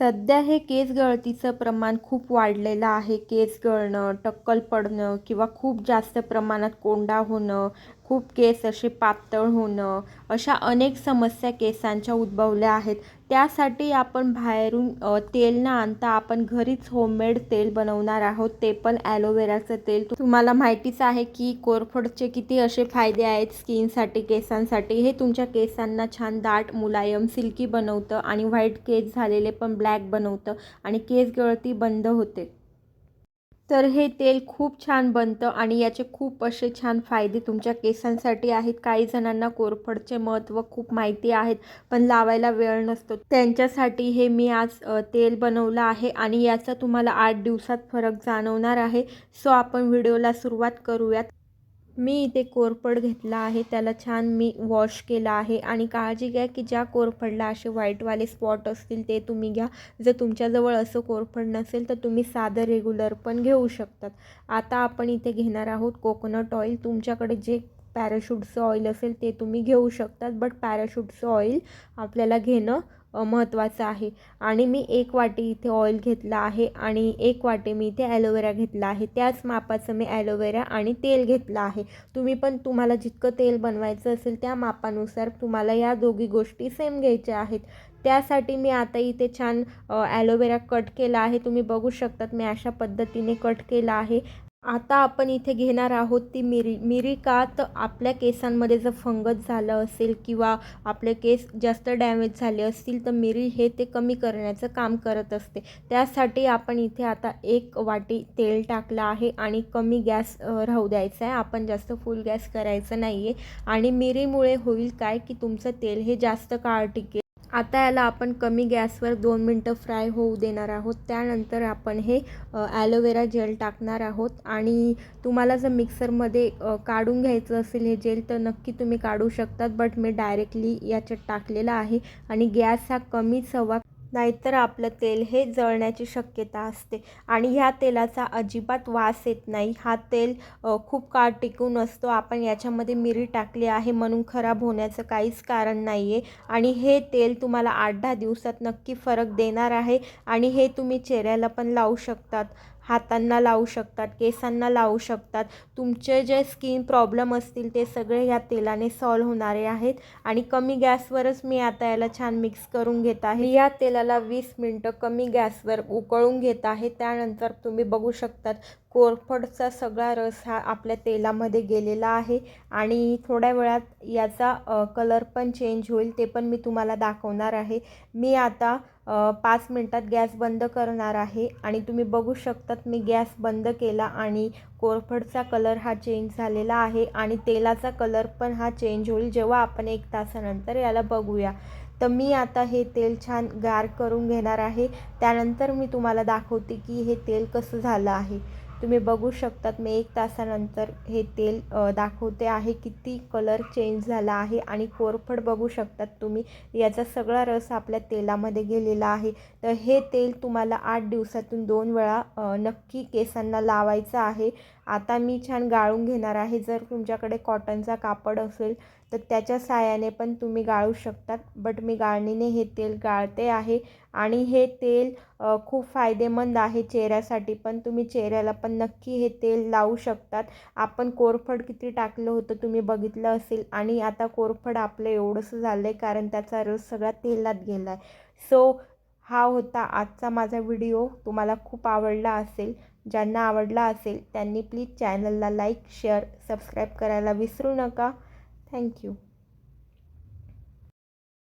सध्या हे केस गळतीचं प्रमाण खूप वाढलेलं आहे. केस गळणं टक्कल पडणं किंवा खूप जास्त प्रमाणात कोंडा होणं खूप केस असे पातळ होणं अशा अनेक समस्या केसांच्या उद्भवल्या आहेत. त्यासाठी आपण बाहेरून तेल न आणता आपण घरीच होममेड तेल बनवणार आहोत. ते पण ॲलोवेराचं तेल. तुम्हाला माहितीच आहे की कोरफडचे किती असे फायदे आहेत स्किनसाठी केसांसाठी. हे तुमच्या केसांना छान दाट मुलायम सिल्की बनवतं आणि व्हाईट केस झालेले पण ब्लॅक बनवतं आणि केस गळती बंद होते. तर हे तेल खूप छान बनतं आणि याचे खूप असे छान फायदे तुमच्या केसांसाठी आहेत. काही जणांना कोरफडचे महत्त्व खूप माहिती आहेत पण लावायला वेळ नसतो. त्यांच्यासाठी हे मी आज तेल बनवलं आहे आणि याचा तुम्हाला आठ दिवसात फरक जाणवणार आहे. सो आपण व्हिडिओला सुरुवात करूयात. मी इथे कोरफड घेतला आहे त्याला छान मी वॉश केला आहे आणि काळजी घ्या की ज्या कोरफडला असे व्हाईटवाले स्पॉट असतील ते तुम्ही घ्या. जर तुमच्याजवळ असं कोरफड नसेल तर तुम्ही साधं रेग्युलर पण घेऊ शकतात. आता आपण इथे घेणार आहोत कोकोनट ऑइल तुमच्याकडे जे पॅराशूटचं ऑइल असेल ते तुम्ही घेऊ शकतात बट पॅराशूटचं ऑइल आपल्याला घेणं महत्त्वाचं आहे. आणि मी एक वाटी इथे ऑइल घेतला आहे आणि एक वाटी मी इथे ॲलोवेरा घेतला आहे. त्याच मापाचं मी ॲलोवेरा आणि तेल घेतलं आहे. तुम्ही पण तुम्हाला जितकं तेल बनवायचं असेल त्या मापानुसार तुम्हाला या दोघी गोष्टी सेम घ्यायच्या आहेत. त्यासाठी मी आता इथे छान ॲलोवेरा कट केला आहे. तुम्ही बघू शकतात मी अशा पद्धतीने कट केला आहे. आता आपण इथे घेणार आहोत ती मिरी मिरिका तर आपल्या केसांमध्ये जर फंगस झालं असेल किंवा आपले केस जास्त डॅमेज झाले असतील तर मिरी हे ते कमी करण्याचं काम करत असते. त्यासाठी आपण इथे आता एक वाटी तेल टाकलं आहे आणि कमी गॅस राहू द्यायचा आहे. आपण जास्त फुल गॅस करायचं नाही आहे आणि मिरीमुळे होईल काय की तुमचं तेल हे जास्त काळ टिकेल. आता याला आपण कमी गॅसवर दोन मिनटं फ्राय होऊ देणार आहोत. त्यानंतर आपण हे ॲलोवेरा जेल टाकणार आहोत. आणि तुम्हाला जर मिक्सरमध्ये काढून घ्यायचं असेल हे जेल तर नक्की तुम्ही काढू शकतात. बट मी डायरेक्टली याच्यात टाकलेलं आहे. आणि गॅस हा कमीच हवा. नाहीतर आपलं तेल हे जळण्याची शक्यता असते. आणि ह्या तेलाचा अजिबात वास येत नाही. हा तेल खूप काळ टिकून असतो. आपण याच्यामध्ये मिरी टाकली आहे म्हणून खराब होण्याचं काहीच कारण नाही आहे आणि हे तेल तुम्हाला आठ दहा दिवसात नक्की फरक देणार आहे. आणि हे तुम्ही चेहऱ्याला पण लावू शकतात. हातांना लावू शकतात केसांना लावू शकतात. तुमचे जे स्किन प्रॉब्लेम असतील ते सगळे या तेलाने सॉल्व होणारे आहेत. आणि कमी गॅसवरच मी आता याला छान मिक्स करून घेत आहे. या तेलाला वीस मिनटं कमी गॅसवर उकळून घेत आहे. त्यानंतर तुम्ही बघू शकतात कोरफडचा सगळा रस हा आपल्या तेलामध्ये गेलेला आहे. आणि थोड्या वेळात याचा कलर पण चेंज होईल ते पण मी तुम्हाला दाखवणार आहे. मी आता पाच मिनटात गॅस बंद करणार आहे आणि तुम्ही बघू शकतात मी गॅस बंद केला आणि कोरफडचा कलर हा चेंज झालेला आहे आणि तेलाचा कलर पण हा चेंज होईल जेव्हा आपण एक तासानंतर याला बघूया. तर मी आता हे तेल छान गार करून घेणार आहे. त्यानंतर मी तुम्हाला दाखवते की हे तेल कसं झालं आहे. तुम्ही बघू शकतात मी एक तासानंतर हे तेल दाखवते आहे किती कलर चेंज झाला आहे आणि कोरफड बघू शकतात तुम्ही. याचा सगळा रस आपल्या तेलामध्ये गेलेला आहे. तर हे तेल तुम्हाला आठ दिवसातून दोन वेळा नक्की केसांना लावायचं आहे. आता मी छान गाळून घेणार आहे. जर तुमच्याकडे कॉटनचा कापड असेल तर त्याच्या साहाय्याने पण तुम्ही गाळू शकतात. बट मी गाळणीने हे तेल गाळते आहे आणि हे तेल खूप फायदेमंद आहे चेहऱ्यासाठी पण. तुम्ही चेहऱ्याला पण नक्की हे तेल लावू शकतात. आपण कोरफड किती टाकलं होतं तुम्ही बघितलं असेल आणि आता कोरफड आपलं एवढंसं झालं आहे कारण त्याचा रस सगळा तेलात गेला आहे सो हा होता आजचा माझा व्हिडिओ. तुम्हाला खूप आवडला असेल ज्यांना आवडला असेल त्यांनी प्लीज चॅनलला लाईक शेअर सबस्क्राईब करायला विसरू नका. Thank you